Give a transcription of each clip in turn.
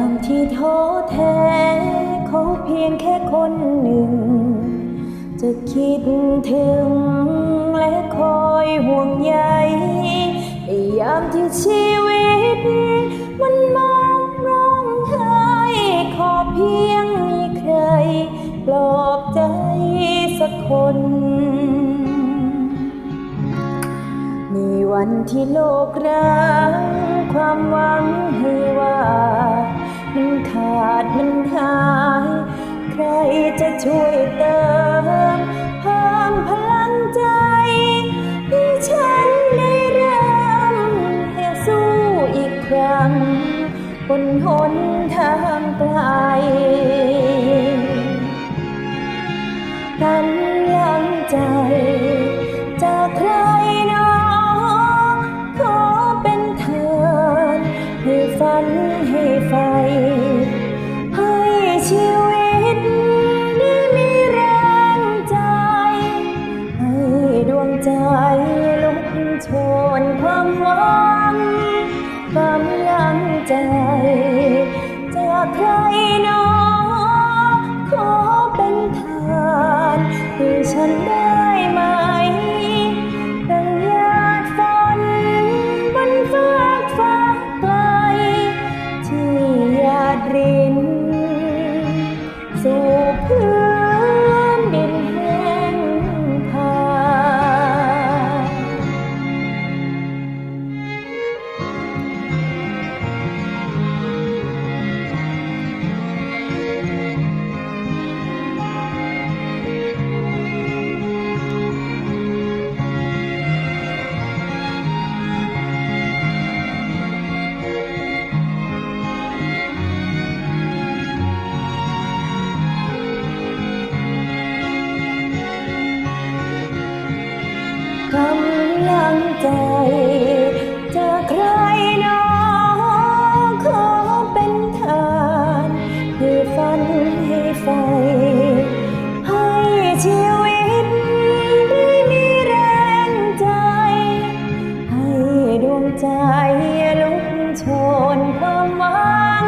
ามที่ท้อแท้เขาเพียงแค่คนหนึ่ง จะคิดถึงและคอยห่วงใยในยามที่ชีวิต มันมองร้องไห้ขอเพียงมีใคร ปลอบใจสักคน มีวันที่โลกร้างความหวังให้ว่ ช่วยเติมเพิ่มพลังใจให้ฉันได้เริ่มให้สู้อีกครั้งบนหนทางไกล ลุกชนความหวังความลังใจ งใจจากใครหนอขอเป็นทานให้ฝันให้ไฟ ให้ชีวิตได้มีแรงใจ ให้ดวงใจลุกโชนความหวัง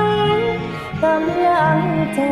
กำลังใจ